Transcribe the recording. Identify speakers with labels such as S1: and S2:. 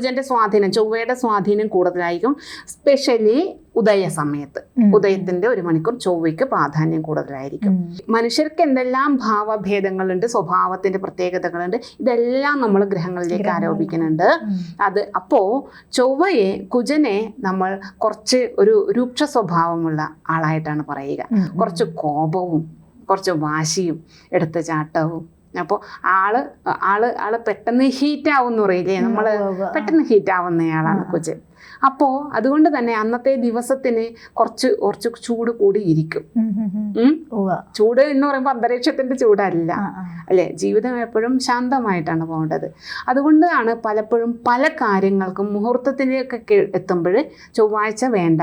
S1: കുജന്റെ സ്വാധീനം ചൊവ്വയുടെ സ്വാധീനം കൂടുതലായിരിക്കും. സ്പെഷ്യലി ഉദയ സമയത്ത്. ഉദയത്തിന്റെ ഒരു മണിക്കൂർ ചൊവ്വയ്ക്ക് പ്രാധാന്യം കൂടുതലായിരിക്കും. മനുഷ്യർക്ക് എന്തെല്ലാം ഭാവഭേദങ്ങളുണ്ട് സ്വഭാവത്തിന്റെ പ്രത്യേകതകളുണ്ട് ഇതെല്ലാം നമ്മൾ ഗ്രഹങ്ങളിലേക്ക് ആരോപിക്കുന്നുണ്ട്. അത് അപ്പോ ചൊവ്വയെ കുജനെ നമ്മൾ കുറച്ച് ഒരു രൂക്ഷ സ്വഭാവമുള്ള ആളായിട്ടാണ് പറയുക. കുറച്ച് കോപവും കുറച്ച് വാശിയും എടുത്തുചാട്ടവും അപ്പോൾ ആൾ ആൾ ആൾ പെട്ടെന്ന് ഹീറ്റ് ആവും എന്ന് പറയില്ലേ നമ്മൾ പെട്ടെന്ന് ഹീറ്റ് ആവുന്നയാളാണ് കൊച്ച്. അപ്പോ അതുകൊണ്ട് തന്നെ അന്നത്തെ ദിവസത്തിന് കുറച്ച് കുറച്ച് ചൂട് കൂടി ഇരിക്കും. ചൂട് എന്ന് പറയുമ്പോൾ അന്തരീക്ഷത്തിന്റെ ചൂടല്ല. അല്ലെ? ജീവിതം എപ്പോഴും ശാന്തമായിട്ടാണ് പോകേണ്ടത്. അതുകൊണ്ടാണ് പലപ്പോഴും പല കാര്യങ്ങൾക്കും മുഹൂർത്തത്തിലേക്കൊക്കെ എത്തുമ്പോൾ ചൊവ്വാഴ്ച വേണ്ട.